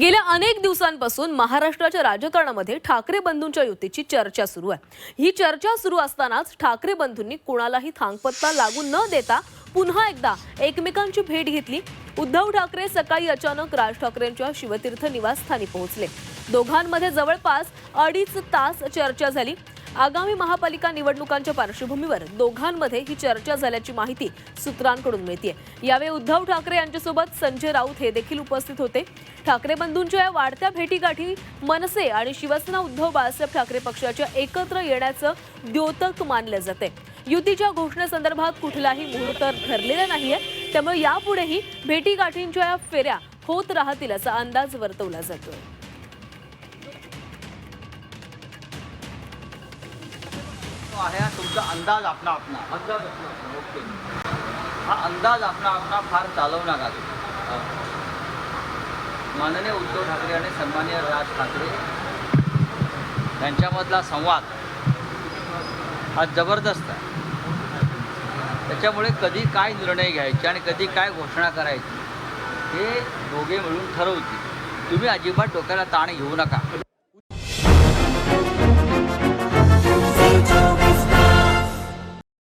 गेल्या अनेक दिवसांपासून महाराष्ट्राच्या राजकारणामध्ये ठाकरे बंधूंच्या युतीची चर्चा सुरू आहे. ही चर्चा सुरू असतानाच ठाकरे बंधूंनी कुणालाही थांगपत्ता लागू न देता पुन्हा एकदा एकमेकांची भेट घेतली. उद्धव ठाकरे सकाळी अचानक राज ठाकरेंच्या शिवतीर्थ निवासस्थानी पोहोचले. दोघांमध्ये जवळपास अडीच तास चर्चा झाली. आगामी महापालिका निवडणुकांच्या पार्श्वभूमीवर दोघांमध्ये ही चर्चा झाल्याची माहिती सूत्रांकडून मिळते यावेळी उद्धव ठाकरे यांच्यासोबत संजय राऊत हे देखील उपस्थित होते. ठाकरे बंधूंच्या या वाढत्या भेटीगाठी मनसे आणि शिवसेना उद्धव बाळासाहेब ठाकरे पक्षाच्या एकत्र येण्याचं द्योतक मानलं जाते युतीच्या घोषणेसंदर्भात कुठलाही मुहूर्त ठरलेला नाहीये. त्यामुळे यापुढेही भेटीगाठींच्या या फेऱ्या होत राहतील असा अंदाज वर्तवला जातोय. तो आहे तुमचा अंदाज आपला आपला अंदाज ओके. हा अंदाज आपला आपला फार चालवू नका माननीय उद्धव ठाकरे आणि राज ठाकरे यांच्यामधला संवाद हा जबरदस्त आहे. त्याच्यामुळे कधी काय निर्णय घ्यायचे आणि कधी काय घोषणा करायची हे दोघे मिळून ठरवतील. तुम्ही अजिबात डोक्याला ताण घेऊ नका.